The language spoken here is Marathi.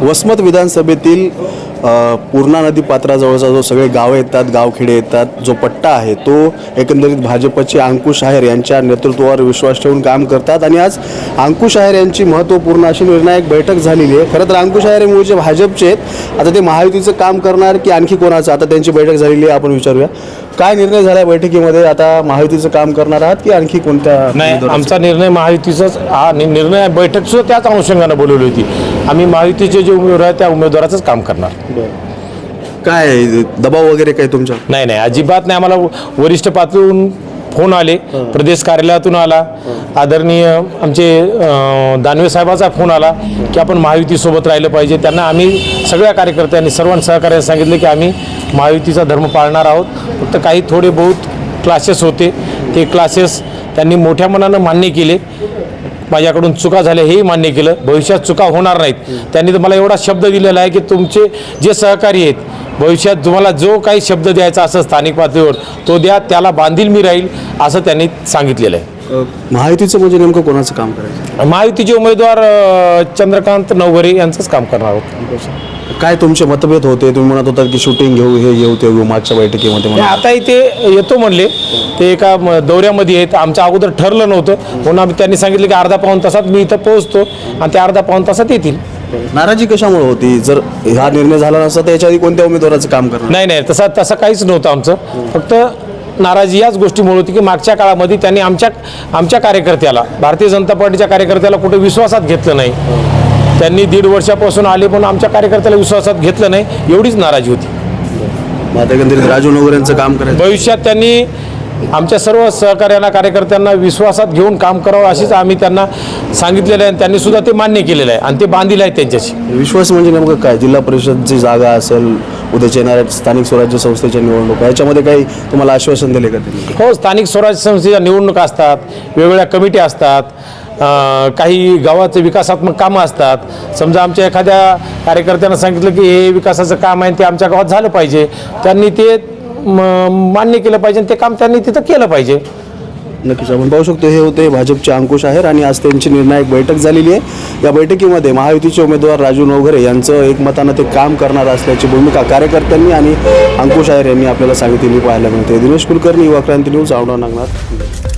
वसमत विधानसभेतील पूर्णा नदी पात्राजवळचा जो सगळे गावं येतात गावखेडे येतात जो पट्टा आहे तो एकंदरीत भाजपचे अंकुश आहेर यांच्या नेतृत्वावर विश्वास ठेवून काम करतात. आणि आज अंकुश आहेर यांची महत्त्वपूर्ण अशी निर्णायक बैठक झालेली आहे. खरं तर अंकुश आहेर मूळचे भाजपचे आहेत आता ते महायुतीचं काम करणार की आणखी कोणाचं? आता त्यांची बैठक झालेली आहे आपण विचारूया. काय निर्णय झाला बैठकीमध्ये? आता महायुतीचं काम करणार आहात की आणखी कोणत्या नाही? आमचा निर्णय महायुतीचाच हा निर्णय बैठक सुद्धा त्याच अनुषंगानं बोलवली होती. आम्ही महायुतीचे जे उमेदवार आहेत त्या उमेदवाराचंच काम करणार. काय? दबाव वगैरे काय तुमच्या? नाही नाही अजिबात नाही. आम्हाला वरिष्ठ पातळीहून फोन आले. प्रदेश कार्यालयातून आला. आदरणीय आमचे दानवे साहेबाचा फोन आला की आपण महायुतीसोबत राहिलं पाहिजे. त्यांना आम्ही सगळ्या कार्यकर्त्यांनी सर्वांनी सहकार्याने सांगितलं की आम्ही महायुतीचा धर्म पाळणार आहोत. फक्त काही थोडे बहुत क्लासेस होते. ते क्लासेस त्यांनी मोठ्या मनानं मान्य केले. माझ्याकडून चुका झाल्या हेही मान्य केलं. भविष्यात चुका होणार नाहीत. त्यांनी तर मला एवढा शब्द दिलेला आहे की तुमचे जे सहकारी आहेत भविष्यात तुम्हाला जो काही शब्द द्यायचा असं स्थानिक पातळीवर तो द्या त्याला बांधील मी राहील असं त्यांनी सांगितलेलं आहे. महायुतीचं म्हणजे नेमकं कोणाचं काम करायचं? महायुतीचे उमेदवार अं, चंद्रकांत नवघरे यांचंच काम करणार आहोत. काय तुमचे मतभेद होते? तुम्ही म्हणत होतात की शूटिंग घेऊ हे घेऊ ते घेऊ मागच्या बैठकीमध्ये ते म्हणा. आता इथे येतो म्हणले. ते एका म- दौऱ्यामध्ये आहेत. आमच्या अगोदर ठरलं नव्हतं. म्हणून आम्ही त्यांनी सांगितलं की अर्धा पाऊन तासात मी इथं पोहोचतो आणि ते अर्धा पाऊन तासात येतील. नाराजी कशामुळे होती? जर हा निर्णय झाला नसता तर याच्या आधी कोणत्या उमेदवाराचं काम करणार? नाही नाही तसं तसं काहीच नव्हतं आमचं. फक्त नाराजी याच गोष्टीमुळे होती की मागच्या काळामध्ये त्यांनी आमच्या आमच्या कार्यकर्त्याला भारतीय जनता पार्टीच्या कार्यकर्त्याला कुठे विश्वासात घेतलं नाही. त्यांनी दीड वर्षापासून आले पण आमच्या कार्यकर्त्याला विश्वासात घेतलं नाही एवढीच नाराजी होती. एकंदरीत राजू नगर यांचं काम करायचं. भविष्यात त्यांनी आमच्या सर्व सहकार्यांना कार्यकर्त्यांना विश्वासात घेऊन काम करावं अशीच आम्ही त्यांना सांगितलेलं आहे आणि त्यांनी सुद्धा ते मान्य केलेलं आहे आणि ते बांधील आहे त्यांच्याशी. विश्वास म्हणजे नेमकं काय? जिल्हा परिषदची जागा असेल उद्याच्या येणाऱ्या स्थानिक स्वराज्य संस्थेच्या निवडणुका याच्यामध्ये काही तुम्हाला आश्वासन दिले का हो स्थानिक स्वराज्य संस्थेच्या निवडणुका असतात वेगवेगळ्या कमिटी असतात काही गावाचे विकासात्मक कामं असतात. समजा आमच्या एखाद्या कार्यकर्त्यांना सांगितलं की हे विकासाचं काम आहे ते आमच्या गावात झालं पाहिजे. त्यांनी ते मान्य केलं पाहिजे ते काम त्यांनी तिथं केलं पाहिजे. नक्कीच आपण पाहू शकतो हे होते भाजपचे अंकुश आहेर आणि आज त्यांची निर्णायक बैठक झालेली आहे. या बैठकीमध्ये महायुतीचे उमेदवार राजू नवघरे यांचं एकमतानं ते काम करणार असल्याची भूमिका कार्यकर्त्यांनी आणि अंकुश आहेर यांनी आपल्याला सांगितलेली पाहायला मिळते. दिनेश कुलकर्णी युवा क्रांती न्यूज आवडा नागनाथ.